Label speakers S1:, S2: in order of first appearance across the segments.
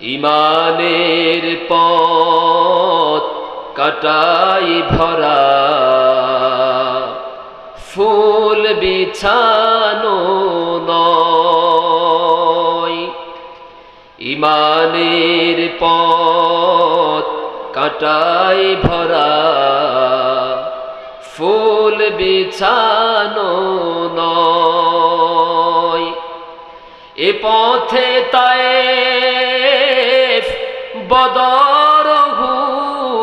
S1: ইমানের পথ কাটাই ভরা। ফুল বিছানো নয়। ইমানের পথ কাটাই ভরা। ফুল বিছানো নয়। এ পথে তাই বদর হুদ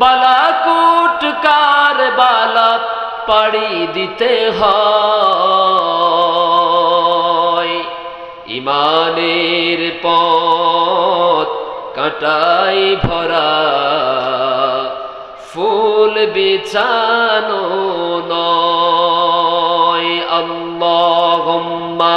S1: বালাকুট কার বালা পাড়ি দিতে হয়। ইমানের পথ কাটাই ভরা, ফুল বিছানো নয়। আল্লাহুম্মা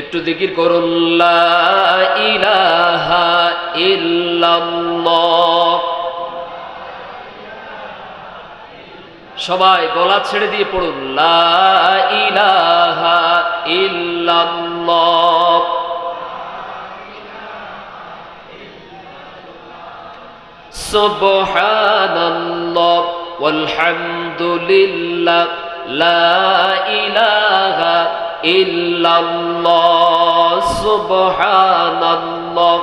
S1: একটু জিকির করুল্লাহ সবাই গলা ছেড়ে দিয়ে পড়ুন লা ইলাহা ইল্লাল্লাহ। إلا الله سبحان الله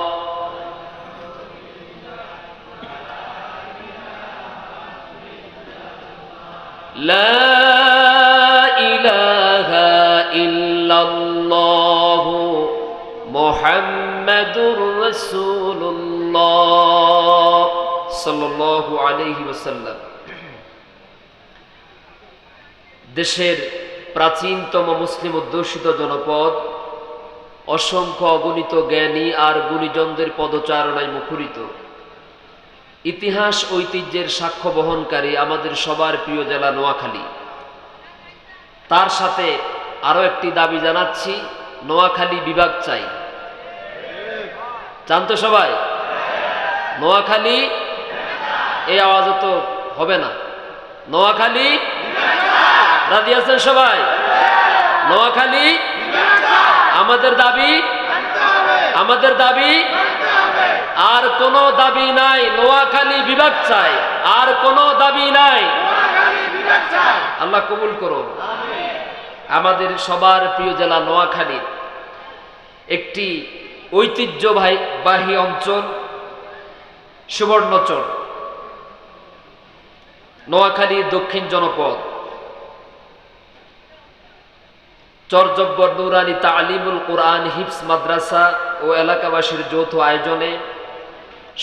S1: لا إله إلا الله محمد رسول الله صلى الله عليه وسلم দেশের প্রাচীনতম মুসলিম অধ্যুষিত জনপদ, অসংখ্য অগণিত জ্ঞানী আর গুণীজনদের পদচারণায় মুখরিত। ইতিহাস ঐতিহ্যের সাক্ষ্য বহনকারী আমাদের সবার প্রিয় জেলা নোয়াখালী। তার সাথে আরও একটি দাবি জানাচ্ছি, নোয়াখালী বিভাগ চাই। জানতো সবাই? নোয়াখালী? এই আওয়াজ তো হবে না। নোয়াখালী? রাজি আছেন সবাই? নোয়াখালী? আমাদের দাবি? আমাদের দাবি? আর কোনো দাবি নাই। নোয়াখালী বিভাগ চাই। আর কোনো দাবি নাই। আল্লাহ কবুল করুন। আমাদের সবার প্রিয় জেলা নোয়াখালীর একটি ঐতিহ্যবাহী অঞ্চল, সুবর্ণচর। নোয়াখালীর দক্ষিণ জনপদ। চরজব্বর নুরানি তালিমুল কোরআন হিপস মাদ্রাসা ও এলাকাবাসীর যৌথ আয়োজনে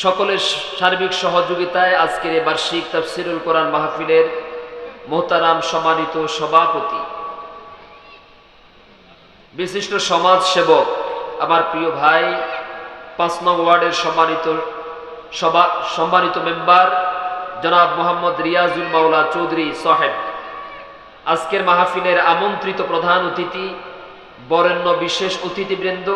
S1: সকলের সার্বিক সহযোগিতায় আজকের এই বার্ষিক তাফসিরুল কোরআন মাহফিলের মোহতারাম সম্মানিত সভাপতি। বিশিষ্ট সমাজ সেবক আমার প্রিয় ভাই, পাঁচ নং ওয়ার্ডের সম্মানিত সভা সম্মানিত মেম্বার, জনাব মোহাম্মদ রিয়াজুল মাওলা চৌধুরী সাহেব। আজকের মাহফিলের আমন্ত্রিত প্রধান অতিথি বরেণ্য বিশেষ অতিথিবৃন্দ